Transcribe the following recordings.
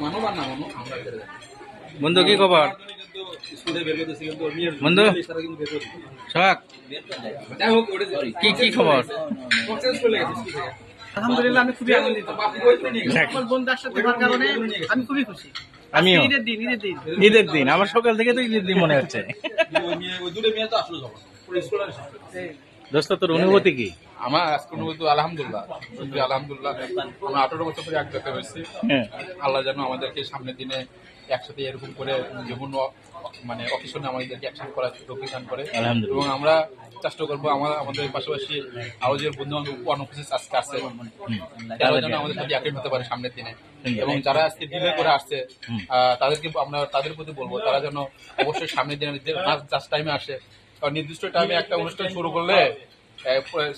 না আমরা বন্ধু কি খবর? বন্ধু? কি কি খবর। আলহামদুলিল্লাহ আমি খুবই আনন্দিত। আমার বোন সাথে হওয়ার কারণে আমি খুবই খুশি। আমিও। ঈদের দিন ঈদের দিন। ঈদের দিন। আমার সকাল থেকে তো ঈদের দিন মনে হচ্ছে। ওই দুটো মেয়ে তো আসলে স্কুল। দোস্ত তোর অনুভূতি কি? আমার আজকে অনুভূতি আলহামদুলিল্লাহ আলহামদুলিল্লাহ। আমরা আঠারো বছর ধরে একসাথে হয়েছি। হ্যাঁ। আল্লাহ যেন আমাদেরকে সামনের দিনে একসাথে এরকম করে যেমন মানে অকেশনে আমাদেরকে একসাথে করার দান করে। এবং আমরা চেষ্টা করব আমার আমাদের পাশাপাশি আরও যে বন্ধু বান্ধব অনুপস্থিত আজকে আসছে তারা যেন আমাদের সাথে হতে পারে সামনের দিনে। এবং যারা আজকে ডিলে করে আসছে আহ, তাদেরকে আমরা তাদের প্রতি বলব তারা যেন অবশ্যই সামনের দিনে টাইমে আসে কারণ নির্দিষ্ট টাইমে একটা অনুষ্ঠান শুরু করলে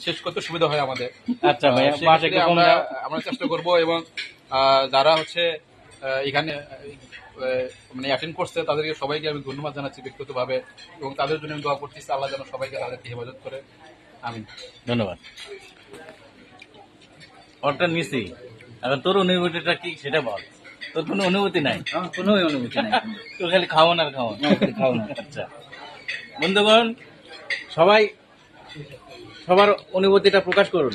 শেষ করতে সুবিধা হয় আমাদের। আচ্ছা আমরা আমরা চেষ্টা করব এবং যারা হচ্ছে এখানে মানে অ্যাটেন্ড করছে তাদেরকে সবাইকে আমি ধন্যবাদ জানাচ্ছি ব্যক্তিগতভাবে এবং তাদের জন্য আমি দোয়া করতেছি আল্লাহ যেন সবাইকে তাদেরকে হেফাজত করে। আমি ধন্যবাদ। ওরটা নিছি এখন তোর অনুভূতিটা কি সেটা বল। তোর কোনো অনুভূতি নাই? কোনো অনুভূতি নাই। তোর খালি খাওয়ান আর খাওয়ান খাওয়ান আচ্ছা। বন্ধুগণ সবাই সবার অনুভূতিটা প্রকাশ করুন।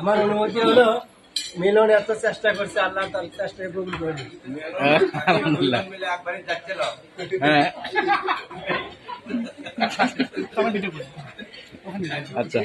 আমার অনুভূতি হলো মিলন এত চেষ্টা করছে আল্লাহ তার চেষ্টায় কবুল করে। হ্যাঁ, আলহামদুলিল্লাহ। হ্যাঁ। সবাই ভিডিও আচ্ছা।